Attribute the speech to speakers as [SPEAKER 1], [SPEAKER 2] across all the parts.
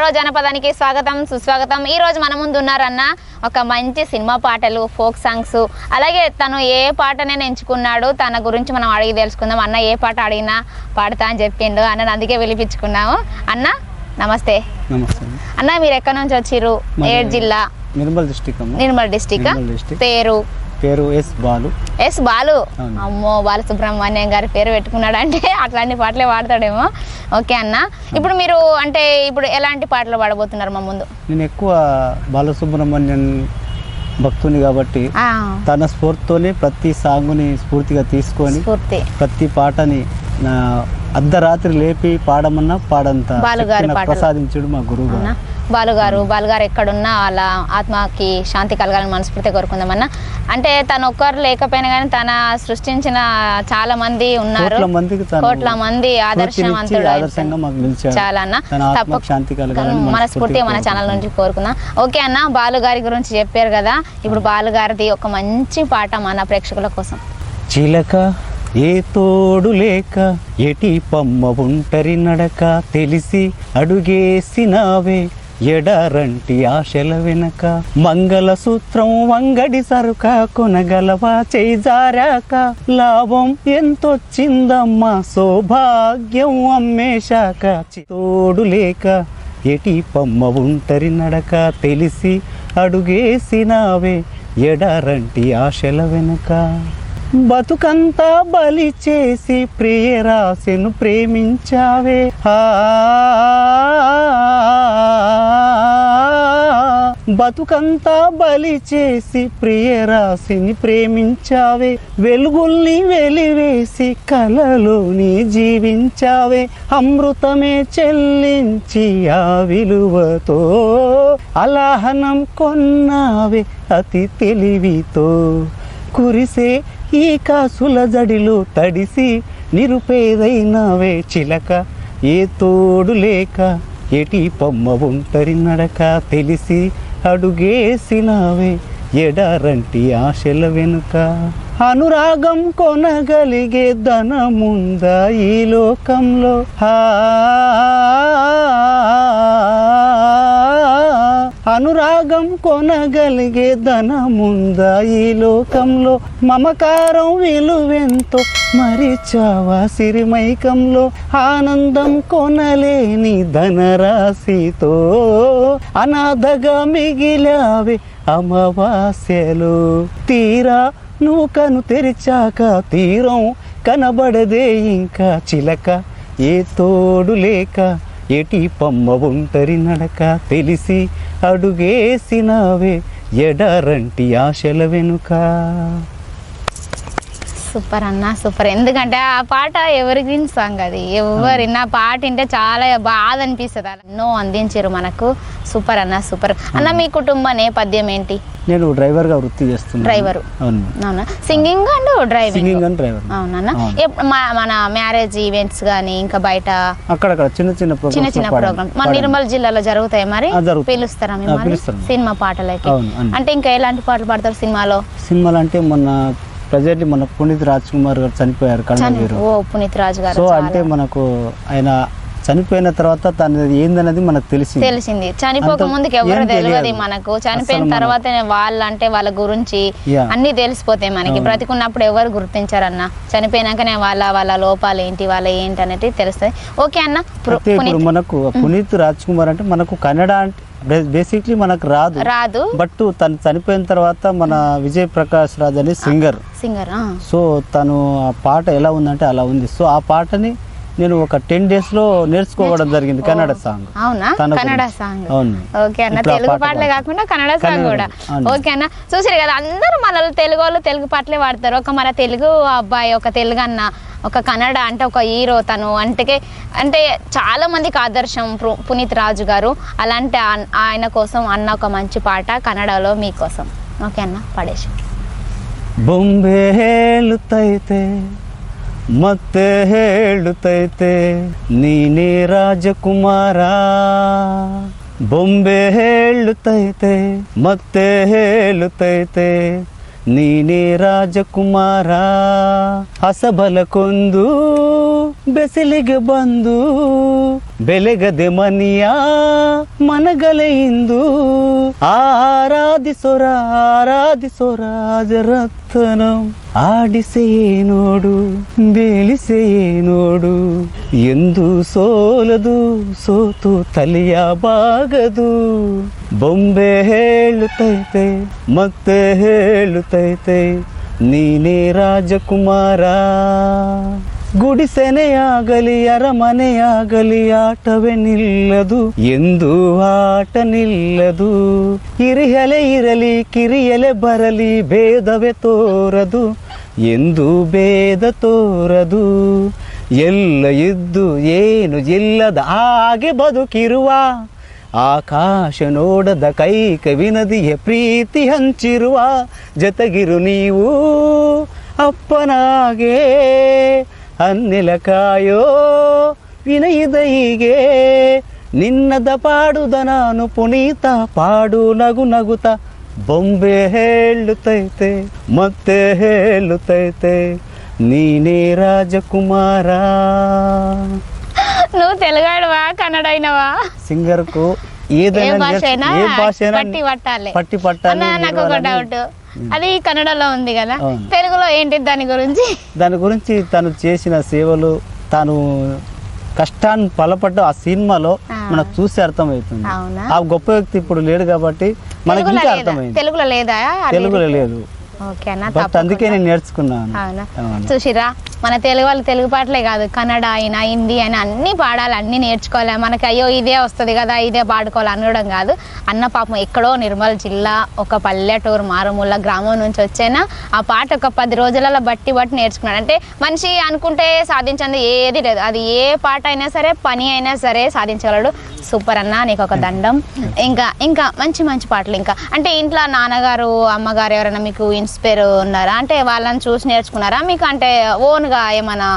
[SPEAKER 1] మరో జనపదానికి స్వాగతం సుస్వాగతం. ఈ రోజు మన ముందు ఉన్నారన్న ఒక మంచి సినిమా పాటలు ఫోక్ సాంగ్స్. అలాగే తను ఏ పాటనే ఎంచుకున్నాడు తన గురించి మనం అడిగి తెలుసుకుందాం. అన్న ఏ పాట అడిగినా పాడతా అని చెప్పిండు. అన్న అందుకే పిలిపించుకున్నాము. అన్న నమస్తే.
[SPEAKER 2] నమస్తే.
[SPEAKER 1] అన్న మీరు ఎక్కడి నుంచి వచ్చిర్రు? ఏ
[SPEAKER 2] మాది-
[SPEAKER 1] జిల్లా? Nirmal district
[SPEAKER 2] Nirmal district.
[SPEAKER 1] పేరు?
[SPEAKER 2] పేరు ఎస్ బాలు.
[SPEAKER 1] ఎస్ బాలు. అమ్మో బాలసుబ్రహ్మణ్యం గారి పేరు పెట్టుకున్నాడు అంటే అట్లాంటి పాటలే పాడతాడేమో ఓకే అన్న. ఇప్పుడు మీరు అంటే ఇప్పుడు ఎలాంటి పాటలు పాడబోతున్నారు మా ముందు?
[SPEAKER 2] నేను ఎక్కువ బాలసుబ్రహ్మణ్యం భక్తుని కాబట్టి తన స్ఫూర్తితోనే ప్రతి సాంగుని స్ఫూర్తిగా తీసుకొని ప్రతి పాటని అర్ధరాత్రి లేపి పాడమన్నా పాడంత. ప్రసాదించుడు మా గురువు
[SPEAKER 1] బాలుగారు బాలుగారు ఎక్కడున్నా వాళ్ళ ఆత్మకి శాంతి కలగాలని మనస్ఫూర్తి కోరుకుందామన్న. అంటే తను ఒక్కరు లేకపోయినా కానీ తన సృష్టించిన చాలా మంది ఉన్నారు.
[SPEAKER 2] కోట్ల మందికి తను
[SPEAKER 1] కోట్ల మంది ఆదర్శవంతుడు చాలా అన్న
[SPEAKER 2] తన ఆత్మకు
[SPEAKER 1] తప్పక
[SPEAKER 2] శాంతి కలగాలని
[SPEAKER 1] మనస్ఫూర్తిగా మన ఛానల్ నుంచి కోరుకుందాం. ఓకే అన్న బాలుగారి గురించి చెప్పారు కదా. ఇప్పుడు బాలుగారిది ఒక మంచి పాట మన ప్రేక్షకుల కోసం.
[SPEAKER 2] చిలక ఏ తోడు లేక ఎటి పమ్మ ఒంటరి నడక తెలిసి అడుగేసినావే ఎడారంటి ఆశల వెనక. మంగళసూత్రం వంగడి సరుక కొనగలవా చేజారాక లాభం ఎంతొచ్చిందమ్మా సౌభాగ్యం అమ్మేశాక. తోడు లేక ఎటి పమ్మ ఒంటరి నడక తెలిసి అడుగేసినావే ఎడారంటి ఆశల వెనక. బతుకంతా బలి చేసి ప్రియరాశను ప్రేమించావే. బతుకంతా బలి చేసి ప్రియరాశిని ప్రేమించావే. వెలుగుల్ని వెలివేసి కలలోని జీవించావే. అమృతమే చెల్లించి ఆ విలువతో అలాహనం కొన్నావే అతి తెలివితో. కురిసే ఈ కాసుల జడిలో తడిసి నిరుపేదైనవే చిలక. ఏ తోడు లేక ఎటి పొమ్మ ఒంటరి నడక తెలిసి అడుగేసినావే ఎడారంటి ఆశల వెనుక. అనురాగం కొనగలిగే ధనముందా ఈ లోకంలో. హా అనురాగం కొనగలిగే ధనముందా ఈ లోకంలో? మమకారం విలువెంతో మరిచావా సిరిమైకంలో? ఆనందం కొనలేని ధనరాశితో అనాథగా మిగిలావే అమావాస్యలు. తీరా నువ్వు కను తెరిచాక తీరం కనబడదే ఇంకా చిలక. ఏ తోడు లేక ఎటి పమ్మ ఒంటరి నడక తెలిసి అడుగేసినవే ఎడరంటి ఆశల వెనుక.
[SPEAKER 1] సూపర్ అన్న సూపర్. ఎందుకంటే ఆ పాట ఎవరి గ్రీన్ సాంగ్ అది? ఎవరి నా పాట వింటే చాలా బాధ అనిపిస్తుంది ఎన్నో అందించారు మనకు. సూపర్ అన్న సూపర్. అన్న మీ కుటుంబ నేపథ్యం ఏంటి?
[SPEAKER 2] నేను డ్రైవర్గా వృత్తి చేస్తున్నాను.
[SPEAKER 1] డ్రైవరు.
[SPEAKER 2] అవును.
[SPEAKER 1] Singing and
[SPEAKER 2] driving singing and
[SPEAKER 1] driver
[SPEAKER 2] అవును.
[SPEAKER 1] మన మ్యారేజ్ ఈవెంట్స్ కానీ ఇంకా బయట
[SPEAKER 2] అక్కడక్కడ చిన్న చిన్న
[SPEAKER 1] చిన్న చిన్న ప్రోగ్రామ్ మన నిర్మల్ జిల్లాలో జరుగుతాయి మరి. పిలుస్తారా మిమ్మల్ని. సినిమా పాటలకి. అంటే ఇంకా ఎలాంటి పాటలు పాడతారు సినిమాలో?
[SPEAKER 2] సినిమాలు అంటే మొన్న ప్రజెంట్లీ మన పునీత్ రాజ్ కుమార్ గారు చనిపోయారు
[SPEAKER 1] చని-
[SPEAKER 2] కన్నగీరు
[SPEAKER 1] ఓ పునీత్ రాజు గారు
[SPEAKER 2] సో. అంటే మనకు ఆయన చనిపోయిన తర్వాత తన ఏందనేది మనకు తెలిసింది
[SPEAKER 1] తెలిసింది చనిపోక ముందుకు ఎవరు తెలియదు. మనకు చనిపోయిన తర్వాత వాళ్ళు అంటే వాళ్ళ గురించి. అన్ని తెలిసిపోతాయి మనకి. బ్రతికున్నప్పుడు ఎవరు గుర్తించారన్న చనిపోయినాకనే వాళ్ళ వాళ్ళ లోపాలు ఏంటి వాళ్ళ ఏంటి అనేది తెలుస్తుంది ఓకే అన్న
[SPEAKER 2] మనకు పునీత్ రాజ్ కుమార్ అంటే మనకు కన్నడ అంటే బేసిక్లీ మనకు రాదు.
[SPEAKER 1] రాదు.
[SPEAKER 2] బట్ తను చనిపోయిన తర్వాత మన విజయ్ ప్రకాష్ రాజ్ అనే సింగర్.
[SPEAKER 1] సింగర్?
[SPEAKER 2] సో తను ఆ పాట ఎలా ఉందంటే అలా ఉంది. సో ఆ పాటని నేను ఒక టెన్ డేస్లో నేర్చుకోవడం జరిగింది కన్నడ సాంగ్.
[SPEAKER 1] అవునా? కన్నడ సాంగ్. ఓకే అన్న తెలుగు పాటలే కాకుండా కన్నడ సాంగ్ కూడా. ఓకే అన్న. చూసారు కదా అందరూ మన తెలుగు వాళ్ళు తెలుగు పాటలే పాడతారు. ఒక మన తెలుగు అబ్బాయి ఒక తెలుగు అన్న ఒక కన్నడ అంటే ఒక హీరో తను అంటే అంటే చాలా మందికి ఆదర్శం పునీత్ రాజు గారు. అలాంటి ఆయన కోసం అన్న ఒక మంచి పాట కన్నడలో మీకోసం. ఓకే అన్న పడేసి.
[SPEAKER 2] బొంబేలుతైతే ಮತ್ತೆ ಹೇಳುತ್ತೈತೆ ನೀನೇ ರಾಜಕುಮಾರ. ಬೊಂಬೆ ಹೇಳುತ್ತೈತೆ ಮತ್ತೆ ಹೇಳುತ್ತೈತೆ ನೀನೇ ರಾಜಕುಮಾರ. ಹಸಬಲ ಕೊಂದು ಬೆಸಲಿಗೆ ಬಂದು, ಬೆಲೆಗದೆ ಮನಿಯ ಮನಗಲೆ ಇಂದು. ಆರಾಧಿಸೋರ, ಆರಾಧಿಸೋ ರಾಜರತ್ನ. ಆಡಿಸೆಯೇ ನೋಡು, ಬೀಳಿಸೆಯೇ ನೋಡು. ಎಂದು ಸೋಲದು, ಸೋತು ತಲೆಯ ಬಾಗದು. ಬೊಂಬೆ ಹೇಳುತ್ತೈತೆ, ಮತ್ತೆ ಹೇಳುತ್ತೈತೆ, ನೀನೇ ರಾಜಕುಮಾರ. ಗುಡಿಸೆನೆಯಾಗಲಿ ಅರಮನೆಯಾಗಲಿ ಆಟವೇ ನಿಲ್ಲದು ಎಂದು ಆಟ ನಿಲ್ಲದು ಹಿರಿಯಲೆ ಇರಲಿ, ಕಿರಿಯಲೆ ಬರಲಿ, ಭೇದವೇ ತೋರದು. ಎಂದು ಭೇದ ತೋರದು. ಎಲ್ಲ ಇದ್ದು ಏನು ಇಲ್ಲದ ಹಾಗೆ ಬದುಕಿರುವ. ಆಕಾಶ ನೋಡದ ಕೈ ಕವಿನದಿಯ ಪ್ರೀತಿ ಹಂಚಿರುವ. ಜತೆಗಿರು ನೀವು ಅಪ್ಪನಾಗೆ. ಅನ್ನೆಲ ಕಾಯೋ ವಿನಯದ ಹೀಗೆ ನಿನ್ನದ ಪಾಡುದ ನಾನು ಪುನೀತ ಪಾಡು ನಗು ನಗುತ್ತ ಬೊಂಬೆ ಹೇಳುತ್ತೈತೆ ಮತ್ತೆ ಹೇಳುತ್ತೈತೆ ನೀನೇ ರಾಜಕುಮಾರ
[SPEAKER 1] నువ్వు తెలుగాడువా కన్నడ అయినవా
[SPEAKER 2] సింగర్కు
[SPEAKER 1] ఏ
[SPEAKER 2] ఏదైనా
[SPEAKER 1] పట్టి పట్టాలి.
[SPEAKER 2] పట్టి పట్టాలి
[SPEAKER 1] అన్న నాకు ఒక
[SPEAKER 2] నేర్వాలని.
[SPEAKER 1] డౌట్. అది కన్నడలో ఉంది కదా. తెలుగులో ఏంటి దాని గురించి?
[SPEAKER 2] దాని గురించి తను చేసిన సేవలు తాను కష్టాన్ని పలపడ్డ ఆ సినిమాలో. మనకు చూసి అర్థమవుతుంది. ఆ గొప్ప వ్యక్తి ఇప్పుడు లేడు కాబట్టి మనకి ఇంకా అర్థమైంది.
[SPEAKER 1] తెలుగులో లేదా?
[SPEAKER 2] తెలుగులో లేదు. అందుకే నేను నేర్చుకున్నాను.
[SPEAKER 1] అవును. చూసిరా మన తెలుగు వాళ్ళు తెలుగు పాటలే కాదు కన్నడ అయినా హిందీ అయినా అన్ని పాడాలి అన్ని నేర్చుకోవాలి. మనకి అయ్యో ఇదే వస్తుంది కదా ఇదే పాడుకోవాలి అనడం కాదు. అన్న పాపం ఎక్కడో నిర్మల్ జిల్లా ఒక పల్లెటూరు మారుమూల గ్రామం నుంచి వచ్చేనా ఆ పాట ఒక పది రోజులలో బట్టి బట్టి నేర్చుకున్నాడు. అంటే మనిషి అనుకుంటే సాధించింది ఏది లేదు. అది ఏ పాట అయినా సరే పని అయినా సరే సాధించగలడు. సూపర్ అన్న నీకు ఒక దండం. ఇంకా ఇంకా మంచి మంచి పాటలు ఇంకా. అంటే ఇంట్లో నాన్నగారు అమ్మగారు ఎవరైనా మీకు ఇన్స్పైర్ ఉన్నారా? అంటే వాళ్ళని చూసి నేర్చుకున్నారా? మీకు అంటే ఓన్గా ఏమైనా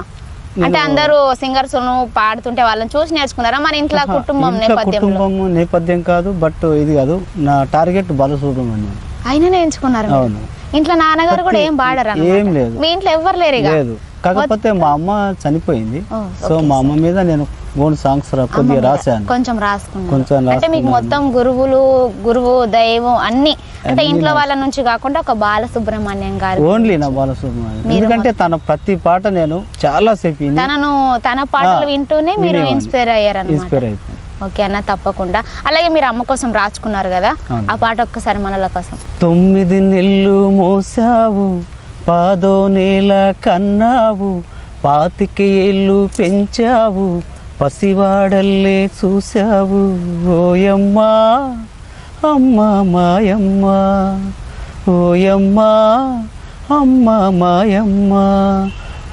[SPEAKER 1] అంటే అందరూ సింగర్స్ పాడుతుంటే వాళ్ళని చూసి నేర్చుకున్నారా? మన ఇంట్లో కుటుంబం
[SPEAKER 2] కుటుంబం నేపథ్యం కాదు బట్ ఇది కాదు నా టార్గెట్ బాలసుబ్రహ్మణ్యం.
[SPEAKER 1] అయినా ఎంచుకున్నారు మీరు.
[SPEAKER 2] అవును.
[SPEAKER 1] ఇంట్లో నాన్నగారు కూడా ఏం పాడరు
[SPEAKER 2] ఏం లేదు.
[SPEAKER 1] మీ ఇంట్లో ఎవ్వరు లేరు
[SPEAKER 2] లేదు. కాకపోతే మా అమ్మ చనిపోయింది. సో మా అమ్మ మీద నేను ఓన్ సాంగ్స్ కొద్దిగా రాశాను
[SPEAKER 1] కొంచెం రాసుకున్నారు
[SPEAKER 2] కొంచెం
[SPEAKER 1] అంటే మీకు. మొత్తం గురువులు గురువు దైవం అన్ని అంటే ఇంట్లో. వాళ్ళ నుంచి కాకుండా ఒక బాలసుబ్రహ్మణ్యం గారు
[SPEAKER 2] ఓన్లీ నా బాలసుబ్రహ్మణ్యం ఎందుకంటే తన ప్రతి పాట నేను చాలా సేపు
[SPEAKER 1] తనను తన పాటలు వింటూనే మీరు. ఇన్స్పైర్ అయ్యారన్నమాట
[SPEAKER 2] ఇన్స్పైర్ అయిపోయింది
[SPEAKER 1] ఓకే అన్న తప్పకుండా అలాగే మీరు అమ్మ కోసం రాసుకున్నారు కదా. ఆ పాట ఒక్కసారి మనల కోసం
[SPEAKER 2] తొమ్మిది నెల్లు మోసావు పాదో నేల కన్నావు పాతిక ఏళ్ళు పెంచావు పసివాడల్లే చూసావు ఓయమ్మా అమ్మా మాయమ్మ ఓయమ్మా అమ్మా మాయమ్మ.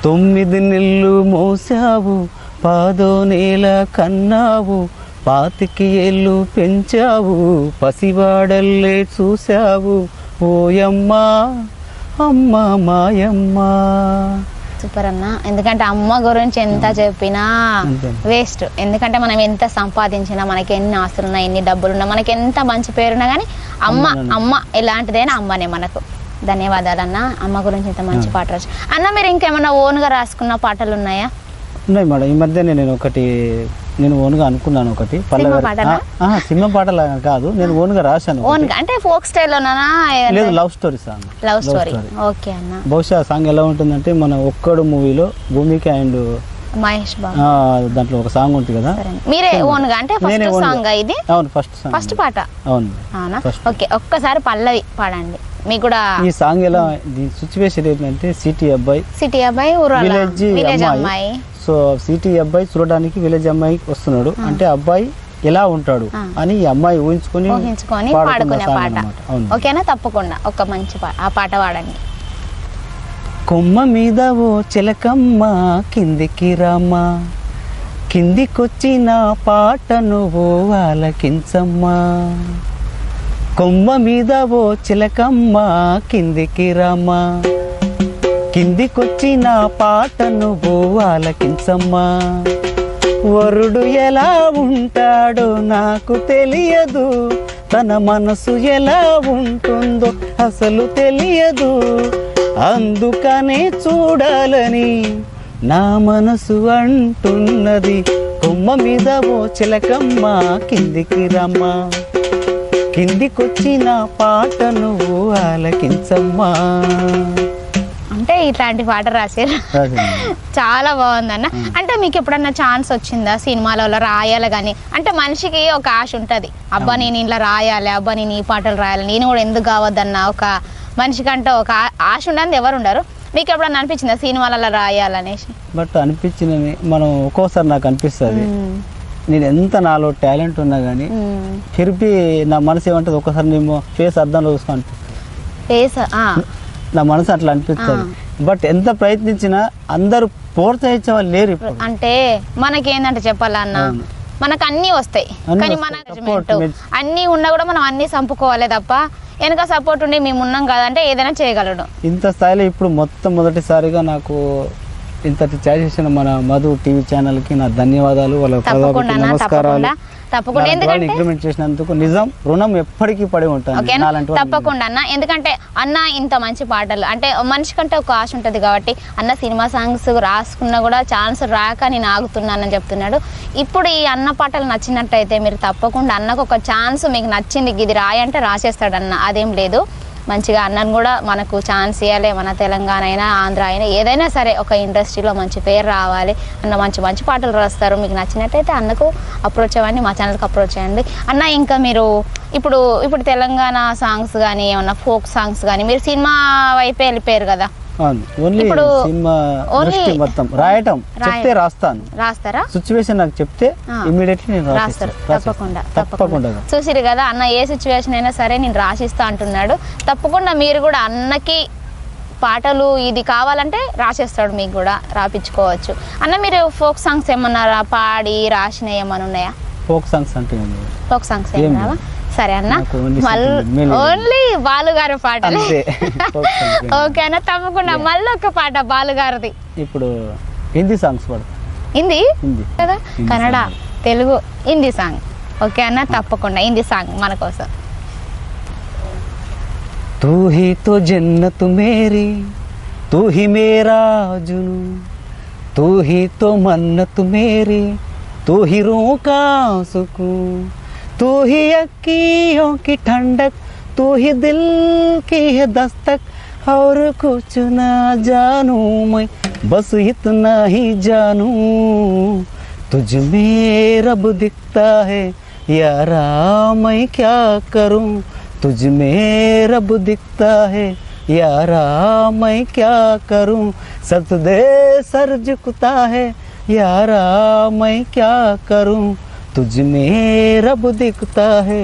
[SPEAKER 2] తొమ్మిది నెల్లు మోసావు పాదో నేల కన్నావు పాతికి ఏళ్ళు పెంచావు పసివాడల్లే చూసావు ఓయమ్మా అమ్మ మాయమ్మా.
[SPEAKER 1] సూపర్ అన్న. ఎందుకంటే అమ్మ గురించి ఎంత చెప్పినా
[SPEAKER 2] అంతే.
[SPEAKER 1] వేస్ట్. ఎందుకంటే మనం ఎంత సంపాదించినా మనకి ఎన్ని ఆస్తులున్నా ఎన్ని డబ్బులున్నా మనకి ఎంత మంచి పేరున్నా కానీ అమ్మ. అమ్మ ఎలాంటిదైనా అమ్మనే మనకు. ధన్యవాదాలు అన్న. అమ్మ గురించి ఇంత మంచి పాట రాసి అన్న మీరు ఇంకేమైనా ఓన్గా రాసుకున్న పాటలు ఉన్నాయా?
[SPEAKER 2] ఉన్నాయి మేడం. ఈ మధ్య నేను ఒకటి నేను ఓన్గా అనుకున్నాను ఒకటి. ఆ, సినిమా పాటలా కాదు. నేను ఓన్గా రాశాను
[SPEAKER 1] అంటే ఫోక్ స్టైల్లోనా
[SPEAKER 2] లేదు love story song
[SPEAKER 1] love story. Okay అన్న.
[SPEAKER 2] బహుశా సాంగ్ ఎలా ఉంటుందంటే మన ఒక్కడు మూవీలో భూమికి అండ్
[SPEAKER 1] మహేష్ బాబు.
[SPEAKER 2] దాంట్లో ఒక సాంగ్ ఉంటుంది కదా.
[SPEAKER 1] మీరే ఓన్గా అంటే ఫస్ట్. సాంగ్ ఇది?
[SPEAKER 2] అవును ఫస్ట్ సాంగ్.
[SPEAKER 1] ఫస్ట్ పాట?
[SPEAKER 2] అవును.
[SPEAKER 1] ఓకే ఒక్కసారి పల్లవి పాడండి. మీకు కూడా
[SPEAKER 2] ఈ సాంగ్ ఎలా దీని సిచ్యువేషన్ ఏంటంటే సిటీ అబ్బాయి
[SPEAKER 1] సిటీ అబ్బాయి
[SPEAKER 2] విలేజ్ అమ్మాయి. సో సిటీ అబ్బాయి చూడడానికి విలేజ్ అమ్మాయి వస్తున్నాడు. అంటే అబ్బాయి ఎలా ఉంటాడు. అని ఈ అమ్మాయి ఊహించుకొని
[SPEAKER 1] పాడుకునే పాట. ఓకేనా? తప్పకుండా. ఒక మంచి ఆ పాట పాడండి.
[SPEAKER 2] కొమ్మ మీద ఓ చిలకమ్మ కిందికి రామ్మా. కిందికొచ్చిన పాట నువ్వు ఆలకించమ్మా. కొమ్మ మీద ఓ చిలకమ్మ కిందికి రామ్మా. కిందికొచ్చిన పాట నువ్వు ఆలకించమ్మా. వరుడు ఎలా ఉంటాడో నాకు తెలియదు. తన మనసు ఎలా ఉంటుందో అసలు తెలియదు. అందుకనే చూడాలని నా మనసు అంటున్నది. కొమ్మ మీద ఓ చిలకమ్మ కిందికి రమ్మా. కిందికొచ్చిన పాటను ఆలకించమ్మా.
[SPEAKER 1] అంటే ఇట్లాంటి పాట రాశారు చాలా బాగుందన్న. అంటే మీకు ఎప్పుడన్నా ఛాన్స్ వచ్చిందా సినిమాలలో రాయాలి కానీ? అంటే మనిషికి ఒక ఆశ ఉంటుంది. అబ్బా నేను ఇలా రాయాలి అబ్బా నేను ఈ పాటలు రాయాలి నేను కూడా ఎందుకు కావద్దన్న ఒక మనిషికంటే ఒక ఆశ ఉండదు ఎవరు ఉండరు. మీకు ఎప్పుడన్నా అనిపించిందా సినిమాలలో రాయాలనేసి?
[SPEAKER 2] బట్ అనిపించినవి మనం ఒక్కోసారి నాకు అనిపిస్తుంది. నేను ఎంత నాలో టాలెంట్ ఉన్నా కానీ. తిరిపి నా మనసు ఏమంటుంది? ఒక్కసారి నేను ఫేస్ చూసుకొని అనిపిస్తుంది
[SPEAKER 1] ఫేస్ ఆ,
[SPEAKER 2] నా మనసు అట్లా అనిపిస్తుంది బట్ ఎంత ప్రయత్నించినా అందరూ ప్రోత్సహించే వాళ్ళు లేరు ఇప్పుడు.
[SPEAKER 1] అంటే మనకేందంటే చెప్పాలన్న. మనకు అన్నీ వస్తాయి. కానీ. మన అన్నీ ఉన్నా కూడా మనం అన్నీ చంపుకోవాలి తప్ప వెనక సపోర్ట్ ఉండి మేము ఉన్నాం కదంటే ఏదైనా చేయగలడు.
[SPEAKER 2] ఇంత స్థాయిలో ఇప్పుడు మొత్తం మొదటిసారిగా నాకు ఇంతటి చేసిన మన మధు టీవీ ఛానల్కి నా ధన్యవాదాలు వాళ్ళ
[SPEAKER 1] తప్పకుండా
[SPEAKER 2] ప్రజలకి
[SPEAKER 1] అన్న,
[SPEAKER 2] నమస్కారాలు.
[SPEAKER 1] తప్పకుండా. ఎందుకంటే
[SPEAKER 2] చేసినందుకు నిజం రుణం ఎప్పటికీ పడి
[SPEAKER 1] తప్పకుండా అన్న. ఎందుకంటే అన్న ఇంత మంచి పాటలు అంటే మనిషి కంటే ఒక ఆశ ఉంటుంది కాబట్టి అన్న సినిమా సాంగ్స్ రాసుకున్నా కూడా ఛాన్స్ రాక నేను ఆగుతున్నానని చెప్తున్నాడు. ఇప్పుడు ఈ అన్న పాటలు నచ్చినట్టయితే మీరు తప్పకుండా అన్నకు ఒక ఛాన్స్ మీకు నచ్చింది ఇది రాయంటే రాసేస్తాడు అన్న. అదేం లేదు. మంచిగా అన్నను కూడా మనకు ఛాన్స్ ఇవ్వాలి మన తెలంగాణ అయినా ఆంధ్ర అయినా ఏదైనా సరే ఒక ఇండస్ట్రీలో మంచి పేరు రావాలి అన్న మంచి మంచి పాటలు రాస్తారు. మీకు నచ్చినట్టయితే అన్నకు అప్రోచ్ అవ్వండి. మా ఛానల్కి అప్రోచ్ అయ్యండి అన్న ఇంకా మీరు ఇప్పుడు ఇప్పుడు తెలంగాణ సాంగ్స్ కానీ ఏమన్నా ఫోక్ సాంగ్స్ కానీ మీరు సినిమా వైపే వెళ్ళిపోయారు కదా.
[SPEAKER 2] ఓన్లీ సినిమా మొత్తం. రాయటం.
[SPEAKER 1] రాయ-
[SPEAKER 2] చెప్తే రాస్తాను.
[SPEAKER 1] రాస్తారా?
[SPEAKER 2] సిచ్యువేషన్ నాకు చెప్తే. ఇమీడియట్లీ నేను
[SPEAKER 1] రాస్తారు. తప్పకుండా
[SPEAKER 2] తప్పకుండా.
[SPEAKER 1] చూసిరు కదా అన్న ఏ సిచ్యువేషన్ అయినా సరే నేను రాసిస్తా అంటున్నాడు. తప్పకుండా మీరు కూడా అన్నకి పాటలు ఇది కావాలంటే రాసేస్తాడు మీకు కూడా రాపించుకోవచ్చు అన్న మీరు ఫోక్ సాంగ్స్ ఏమన్నా పాడి రాసినవి ఏమన్నా ఉన్నాయా?
[SPEAKER 2] ఫోక్ సాంగ్స్ అంటే.
[SPEAKER 1] ఫోక్ సాంగ్స్ ఏమన్నా సరే అన్న
[SPEAKER 2] నాకు only
[SPEAKER 1] మళ్ళీ
[SPEAKER 2] sentiment, melody.
[SPEAKER 1] ఓన్లీ బాలుగారు పాటలు
[SPEAKER 2] అంతే ఫోక్ సాంగ్స్ ఏం లేదు.
[SPEAKER 1] ఓకే అన్న తప్పకుండా మళ్ళీ ఒక పాట బాలుగారిది
[SPEAKER 2] ఇప్పుడు హిందీ సాంగ్స్ పడతా
[SPEAKER 1] హిందీ
[SPEAKER 2] హిందీ
[SPEAKER 1] కదా
[SPEAKER 2] Hindi
[SPEAKER 1] Kannada
[SPEAKER 2] song.
[SPEAKER 1] Telugu Hindi song okay అన్న తప్పకుండా హిందీ సాంగ్ మన కోసం
[SPEAKER 2] तू ही तो जन्नत मेरी तू ही मेरा जुनू तू ही तो मन्नत मेरी तू ही रूह का सुकून तू ही अक्कियों की ठंडक, तू ही दिल की है दस्तक, और कुछ ना जानू मैं, बस इतना ही जानू। तुझ में रब दिखता है, यारा मैं क्या करूँ? तुझ में रब दिखता है, यारा मैं क्या करूँ? सत दे सर झुकता है, यारा मैं क्या करूँ? तुझ में रब दिखता है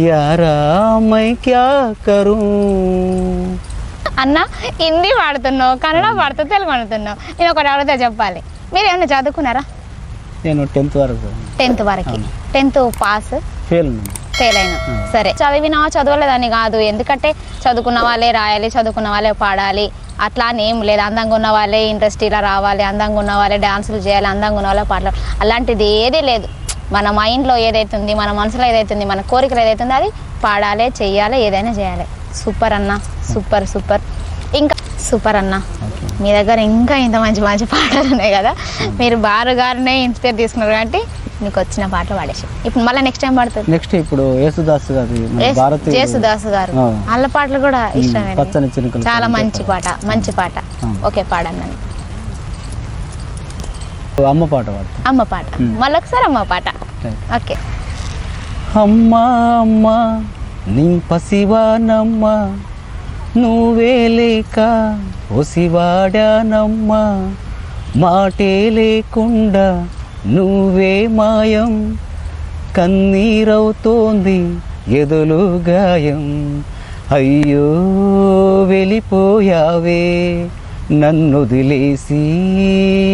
[SPEAKER 2] यारा मैं क्या करूं
[SPEAKER 1] అన్న హిందీ పాడుతున్నావు కన్నడ పాడుతావు తెలుగు పాడుతున్నావు నేను ఒకటి అడిగితే చెప్పాలి మీరు ఏమైనా చదువుకున్నారా
[SPEAKER 2] నేను టెన్త్ వరకు
[SPEAKER 1] టెన్త్ వరకు
[SPEAKER 2] అవును.
[SPEAKER 1] టెన్త్ పాస్
[SPEAKER 2] ఫెయిల్
[SPEAKER 1] ఫెయిల్ అయినా
[SPEAKER 2] Hmm.
[SPEAKER 1] సరే చదివినా చదవలేదని కాదు ఎందుకంటే చదువుకున్న వాళ్ళే రాయాలి చదువుకున్న వాళ్ళే పాడాలి అట్లా అని ఏం లేదు అందంగా ఉన్న వాళ్ళే ఇండస్ట్రీలో రావాలి అందంగా ఉన్న వాళ్ళే డాన్సులు చేయాలి అందంగా ఉన్న వాళ్ళే పాటలు అలాంటిది ఏదీ లేదు మన మైండ్లో ఏదైతుంది మన మనసులో ఏదైతుంది మన కోరికలు ఏదైతుంది అది పాడాలి చెయ్యాలి ఏదైనా చేయాలి. సూపర్ అన్న సూపర్ సూపర్. ఇంకా సూపర్ అన్న. మీ దగ్గర ఇంకా ఇంత మంచి మంచి పాటలు ఉన్నాయి కదా. మీరు బారు గారినే ఇన్స్పైర్ తీసుకున్నారు కాబట్టి మీకు వచ్చిన పాట పాడేసి. ఇప్పుడు మళ్ళీ నెక్స్ట్ టైం పాడుతుంది
[SPEAKER 2] నెక్స్ట్ ఇప్పుడు యేసుదాస్ గారి మన
[SPEAKER 1] యేసు-
[SPEAKER 2] భారతీయ
[SPEAKER 1] జేసుదాస్ గారు. వాళ్ళ పాటలు కూడా ఇష్టమే చాలా మంచి పాట మంచి పాట. ఓకే పాడండి. నన్ను.
[SPEAKER 2] అమ్మ పాట పాడు
[SPEAKER 1] అమ్మ పాట. మళ్ళొకసారి అమ్మ పాట. ఓకే.
[SPEAKER 2] అమ్మా అమ్మా నీ పసివానమ్మా నువ్వే లేక ఒసివాడానమ్మా మాటే లేకుండా నువ్వే మాయం కన్నీరవుతోంది ఎదులు గాయం. అయ్యో వెళ్ళిపోయావే నన్ను వదిలేసి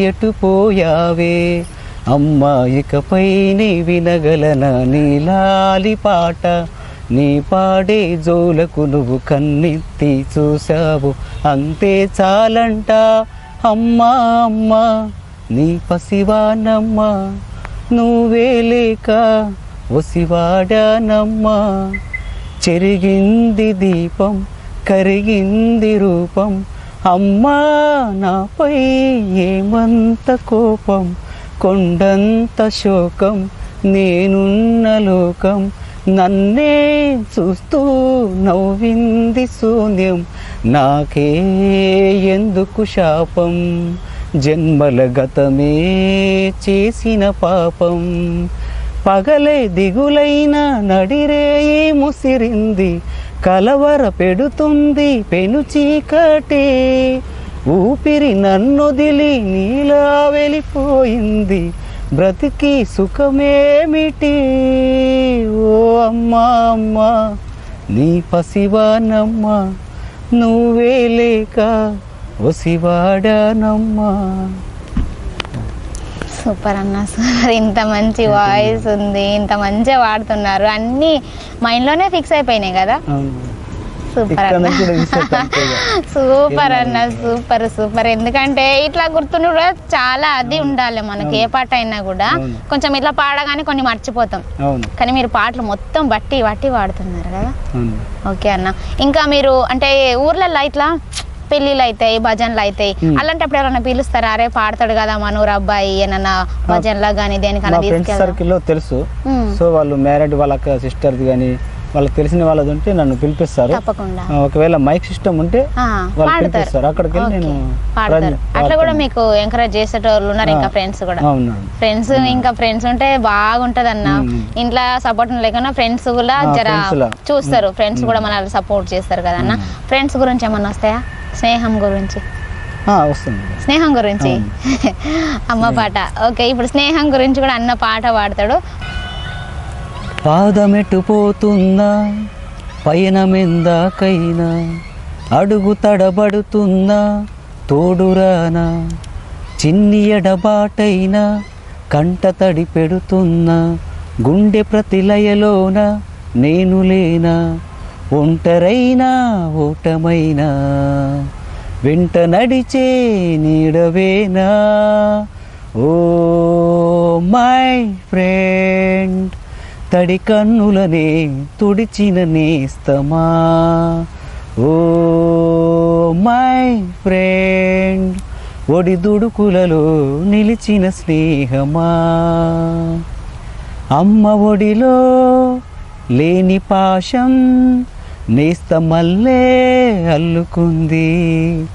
[SPEAKER 2] ఎటుపోయావే? అమ్మా ఇకపై నీ వినగలన నీలాలి పాట నీ పాడే జోలకు నువ్వు కన్నెత్తి చూసావు అంతే చాలంట. అమ్మా అమ్మా నీ పసివానమ్మా నువ్వే లేక ఒసివాడానమ్మా. చెరిగింది దీపం కరిగింది రూపం అమ్మా నాపై ఏమంత కోపం? కొండంత శోకం నేనున్న లోకం. నన్నే చూస్తూ నవ్వింది శూన్యం. నాకే ఎందుకు శాపం? జన్మల గతమే చేసిన పాపం. పగలే దిగులైన నడిరేయి ముసిరింది కలవర పెడుతుంది పెను చీకటే. ఊపిరి నన్నొదిలి నీలా వెళ్ళిపోయింది బ్రతికి సుఖమేమిటి? ఓ అమ్మా అమ్మా నీ పసివానమ్మా నువ్వే లేక ఒసివాడానమ్మా
[SPEAKER 1] సూపర్ అన్న సూపర్ ఇంత మంచి వాయిస్ ఉంది ఇంత మంచిగా వాడుతున్నారు. అన్నీ మైండ్లోనే ఫిక్స్ అయిపోయినాయి కదా. సూపర్ అన్న. సూపర్ అన్న సూపర్ సూపర్. ఎందుకంటే ఇట్లా గుర్తుండి కూడా చాలా అది ఉండాలి మనకి ఏ పాట అయినా కూడా. కొంచెం ఇట్లా పాడగానే కొన్ని మర్చిపోతాం. కానీ మీరు పాటలు మొత్తం బట్టి బట్టి వాడుతున్నారు కదా. ఓకే అన్న. ఇంకా మీరు అంటే ఊర్లలో ఇట్లా పెళ్ళిళ్ళు అవుతాయి భజనలు అవుతాయి. అలాంటప్పుడు ఎవరైనా పిలుస్తారా? అరే పాడతాడు కదా మనూరు అబ్బాయి ఏమన్నా భజనలా కానీ దేనికన్నా తీసుకెళ్తాం
[SPEAKER 2] సర్కిల్లో తెలుసు. సో వాళ్ళు మ్యారీడ్ వాళ్ళ సిస్టర్ది కానీ వాళ్ళకి తెలిసిన వాళ్ళది ఉంటే నన్ను పిలిపిస్తారు. ఒకవేళ మైక్ సిస్టమ్ ఉంటే వాళ్ళు పిలిపిస్తారు. అక్కడికి. నేను
[SPEAKER 1] అట్లా కూడా. మీకు ఎంకరేజ్ చేసేటోళ్ళు ఉన్నారు ఇంకా. ఫ్రెండ్స్ కూడా. ఫ్రెండ్స్ ఇంకా ఫ్రెండ్స్ ఉంటే బాగుంటది అన్న. ఇంట్లో సపోర్ట్ లేకుండా ఫ్రెండ్స్ కూడా జర
[SPEAKER 2] లా.
[SPEAKER 1] చూస్తారు. ఫ్రెండ్స్ కూడా మనల్ని సపోర్ట్ చేస్తారు కదా అన్న ఫ్రెండ్స్ గురించి ఏమన్నా వస్తాయా? స్నేహం గురించి.
[SPEAKER 2] వస్తుంది.
[SPEAKER 1] స్నేహం గురించి? అమ్మ పాట. ఓకే ఇప్పుడు స్నేహం గురించి కూడా అన్న పాట పాడతాడు.
[SPEAKER 2] పాదమెటు పోతున్నా పయనమెందాకైనా అడుగు తడబడుతున్నా తోడురానా చిన్ని ఎడబాటైనా కంట తడి పెడుతున్నా గుండె ప్రతిలయలోన నేను లేనా ఒంటరైనా ఓటమైనా వెంట నడిచే నీడవేనా? ఓ మై ఫ్రెండ్ తడి కన్నులనే తుడిచిన నేస్తమా? ఓ మై ఫ్రెండ్ ఒడి దుడుకులలో నిలిచిన స్నేహమా? అమ్మ ఒడిలో లేని పాశం నేస్తమల్లే అల్లుకుంది.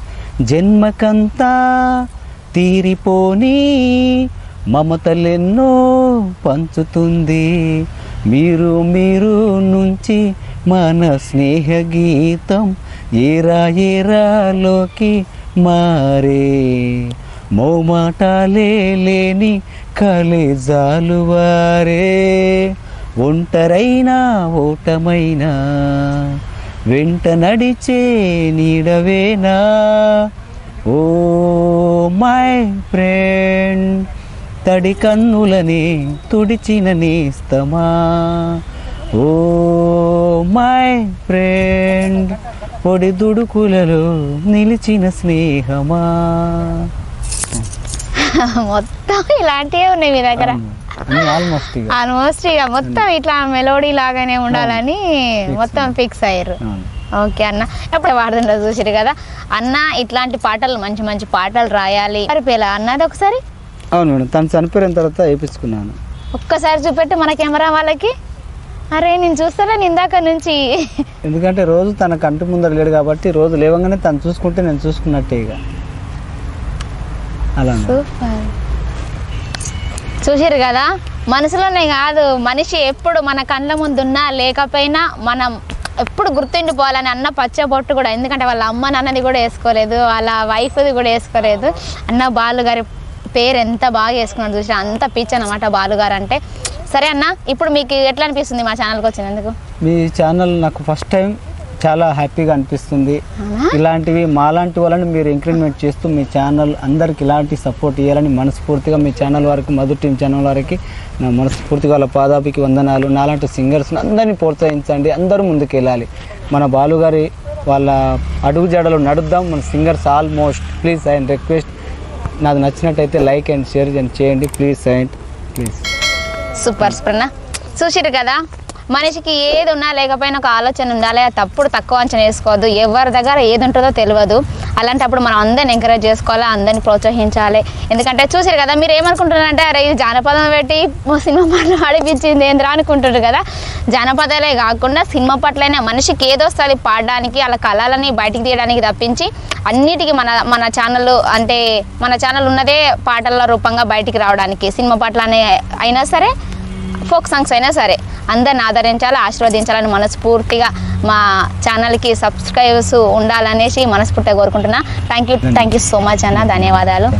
[SPEAKER 2] జన్మకంతా తీరిపోని మమతలెన్నో పంచుతుంది. మీరు మీరు నుంచి మన స్నేహ గీతం ఏరా ఏరాలోకి మారే. మోమాటాలే లేని కలేజాలు వారే ఒంటరైనా ఓటమైనా వెంట నడిచే నీడవేనా? ఓ మై ఫ్రెండ్ తడి కన్నులని తుడిచిన నేస్తమా? ఓ మై ఫ్రెండ్ పొడి దుడుకులలో నిలిచిన స్నేహమా?
[SPEAKER 1] మొత్తం ఇలాంటివే ఉన్నాయి మీ దగ్గర.
[SPEAKER 2] ఆల్మోస్ట్ ఇక.
[SPEAKER 1] మొత్తం ఇట్లా మెలోడీ లాగానే ఉండాలని మొత్తం ఫిక్స్ అయ్యారు. ఓకే అన్న. ఎప్పుడు వాడుతుండో చూసిరు కదా అన్న ఇట్లాంటి పాటలు మంచి మంచి పాటలు రాయాలి. పేలా అన్నది ఒకసారి?
[SPEAKER 2] అవును మేడం తను చనిపోయిన తర్వాత వేయించుకున్నాను.
[SPEAKER 1] ఒక్కసారి చూపెట్టు మన కెమెరా వాళ్ళకి. అరే నేను చూస్తాను ఇందాక నుంచి.
[SPEAKER 2] ఎందుకంటే రోజు తన కంటి ముందర లేడు కాబట్టి రోజు లేవగానే తను చూసుకుంటే నేను చూసుకున్నట్టే ఇక. అలా.
[SPEAKER 1] సూపర్ చూసారు కదా? మనసులోనే కాదు. మనిషి ఎప్పుడు మన కళ్ళ ముందున్నా లేకపోయినా మనం ఎప్పుడు గుర్తుండిపోవాలని అన్న పచ్చబొట్టు కూడా. ఎందుకంటే వాళ్ళ అమ్మ నాన్నది కూడా వేసుకోలేదు వాళ్ళ వైఫ్ది కూడా వేసుకోలేదు. అన్న బాలు గారి పేరు ఎంత బాగా వేసుకున్నాడు చూసి అంత పిచ్చి అనమాట బాలుగారు అంటే. సరే అన్న ఇప్పుడు మీకు ఎట్లా అనిపిస్తుంది మా ఛానల్కి వచ్చినందుకు?
[SPEAKER 2] మీ ఛానల్ నాకు ఫస్ట్ టైం చాలా హ్యాపీగా అనిపిస్తుంది? ఇలాంటివి మాలాంటి వాళ్ళని మీరు ఎంకరేజ్మెంట్ చేస్తూ మీ ఛానల్ అందరికి ఇలాంటి సపోర్ట్ ఇవ్వాలని మనస్ఫూర్తిగా మీ ఛానల్ వారికి మధు టీం ఛానల్ వారికి నా మనస్ఫూర్తిగా వాళ్ళ పాదాపికి వందనాలు. నాలాంటి సింగర్స్ని అందరినీ ప్రోత్సహించండి. అందరూ ముందుకు వెళ్ళాలి మన బాలుగారి వాళ్ళ అడుగు జాడలు నడుద్దాం. మన singers almost please and request నాకు నచ్చినట్టయితే లైక్ అండ్ షేర్ చేయండి. Please and please.
[SPEAKER 1] సూపర్ స్ప్రన్న చూసిరు కదా? మనిషికి ఏది ఉన్నా లేకపోయినా ఒక ఆలోచన ఉండాలి అది తప్పుడు తక్కువ అంచనా వేసుకోవద్దు. ఎవరి దగ్గర ఏది ఉంటుందో తెలియదు. అలాంటప్పుడు మనం అందరిని ఎంకరేజ్ చేసుకోవాలి? అందరిని ప్రోత్సహించాలి. ఎందుకంటే చూసారు కదా మీరు ఏమనుకుంటున్నారంటే అరే ఇది జానపదం పెట్టి సినిమా పాటలు ఆడిపించింది ఏంద్రా? అనుకుంటారు కదా. జానపదాలే కాకుండా సినిమా పట్లైనా మనిషికి ఏదో వస్తుంది? పాడడానికి అలా కళలని బయటికి తీయడానికి తప్పించి అన్నిటికీ మన మన ఛానల్ అంటే మన ఛానల్ ఉన్నదే పాటల రూపంగా బయటికి రావడానికి సినిమా పాటలు అనే అయినా సరే ఫోక్ సాంగ్స్ అయినా సరే అందరిని ఆదరించాలి ఆశీర్వదించాలని మనస్ఫూర్తిగా మా ఛానల్కి సబ్స్క్రైబర్స్ ఉండాలనేసి మనస్ఫూర్తిగా కోరుకుంటున్నా. Thank you thank you so much అన్న. ధన్యవాదాలు.